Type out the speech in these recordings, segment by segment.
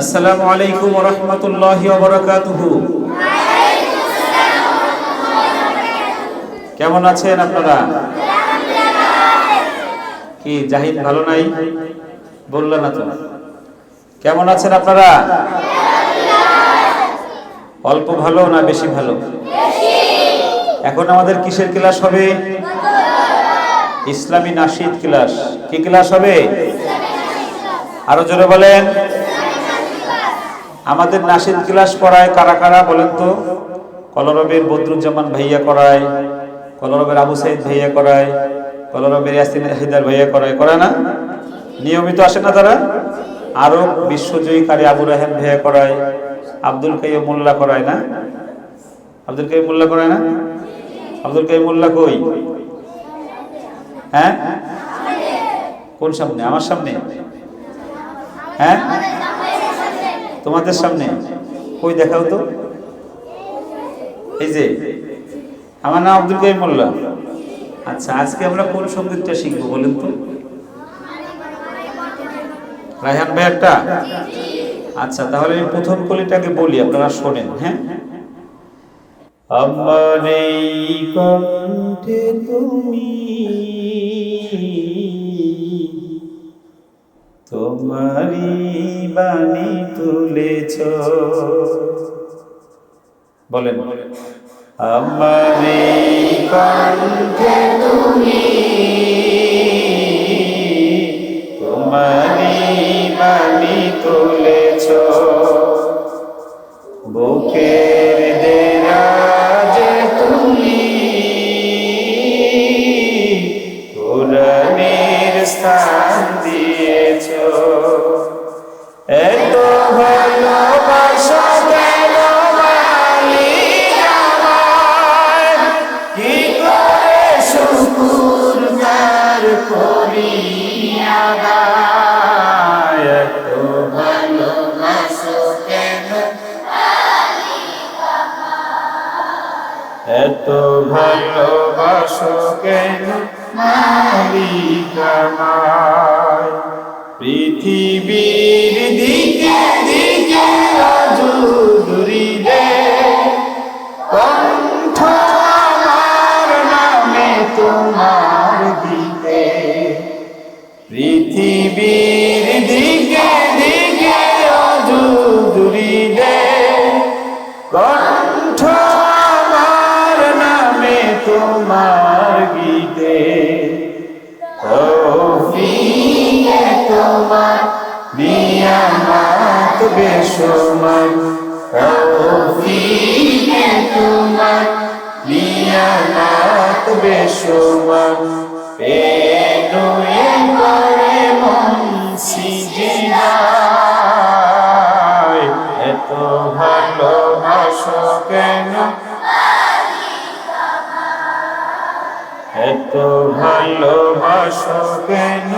আসসালামু আলাইকুম রহমতুল্লাহি কেমন আছেন আপনারা? কি, জাহিদ ভালো নাই? বললেন না তো। কেমন আছেন আপনারা? অল্প ভালো না বেশি ভালো? এখন আমাদের কিসের ক্লাস হবে? ইসলামী নাসিদ ক্লাস। কি ক্লাস হবে? আরও জোরে বলেন। আমাদের নাশিদ ক্লাস করায় কারা কারা বলেন তো? কলরবের বদরুজ্জামান ভাইয়া করায়, কলরবের আবু সাইদ ভাইয়া করায়, কলরবের ইয়াসিন হায়দার ভাইয়া করায় করে না? নিয়মিত আসে না তারা? আরও বিশ্বজয়ী কারি আবু রাহেম ভাইয়া করায়, আব্দুল কাইম মোল্লা করায় না? আব্দুল কাইম মোল্লা করায় না? আব্দুল কাইম মোল্লা কই? হ্যাঁ? কোন সামনে? আমার সামনে? হ্যাঁ? তোমাদের সামনে কই দেখাও তো? এই যে, আমার নাম আব্দুল কাইম মোল্লা। আচ্ছা আজকে আমরা কোন সঙ্গীতটা শিখব বলেন তো? রায়হান ভাই একটা? আচ্ছা তাহলে আমি প্রথম কলিটাকে বলি, আপনারা শোনেন হ্যাঁ? আমার এই কণ্ঠে তুমি তোমারি বাণী তুলেছ। বলেন। আমার কণ্ঠে তুমি এত ভালোবাসো কেন মালিক আমায়? পৃথিবীর দিকে দিকে আজুরিলে কণ্ঠ আমার নামে তোমার তোমার নিয়ামত বেসমান তৌফিকে তোমার নিয়ামত বেসমান পেনুয়ে করে মন সিজিনায়। এত ভালোবাসো কেন? এত ভালোবাসো কেন?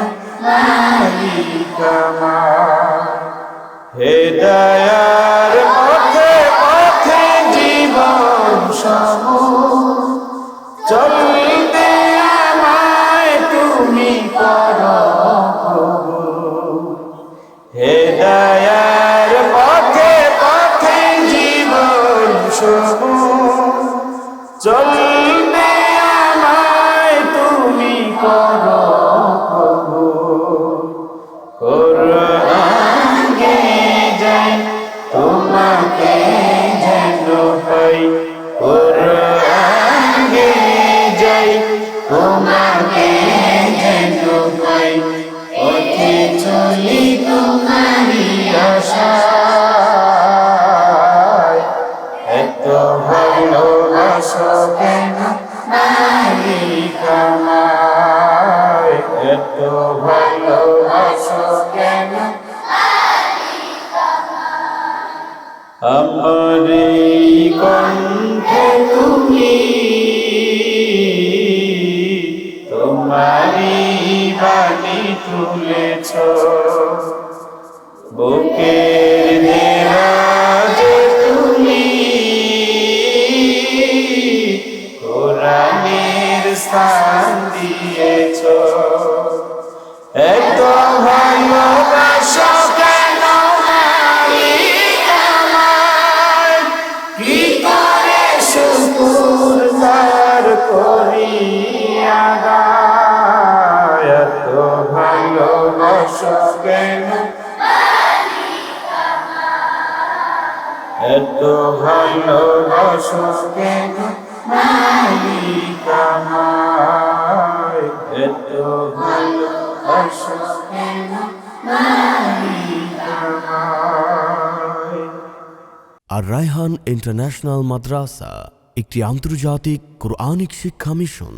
মালিক আমার হেদায়ার পথে পথে জীবন সমূহ চলতে আমায় তুমি করো। প্রভু হেদায়ার পথে পথে জীবন সমূহ চলতে যাই তোমাকে যেন পাই পথে চলি তোমারি আশায় এত ভালোবাসো কেন তুলেছ বুকের এত ভালোবাসো কেন এত আর রায়হান ইন্টারন্যাশনাল মাদ্রাসা একটি আন্তর্জাতিক কোরআনিক শিক্ষা মিশন।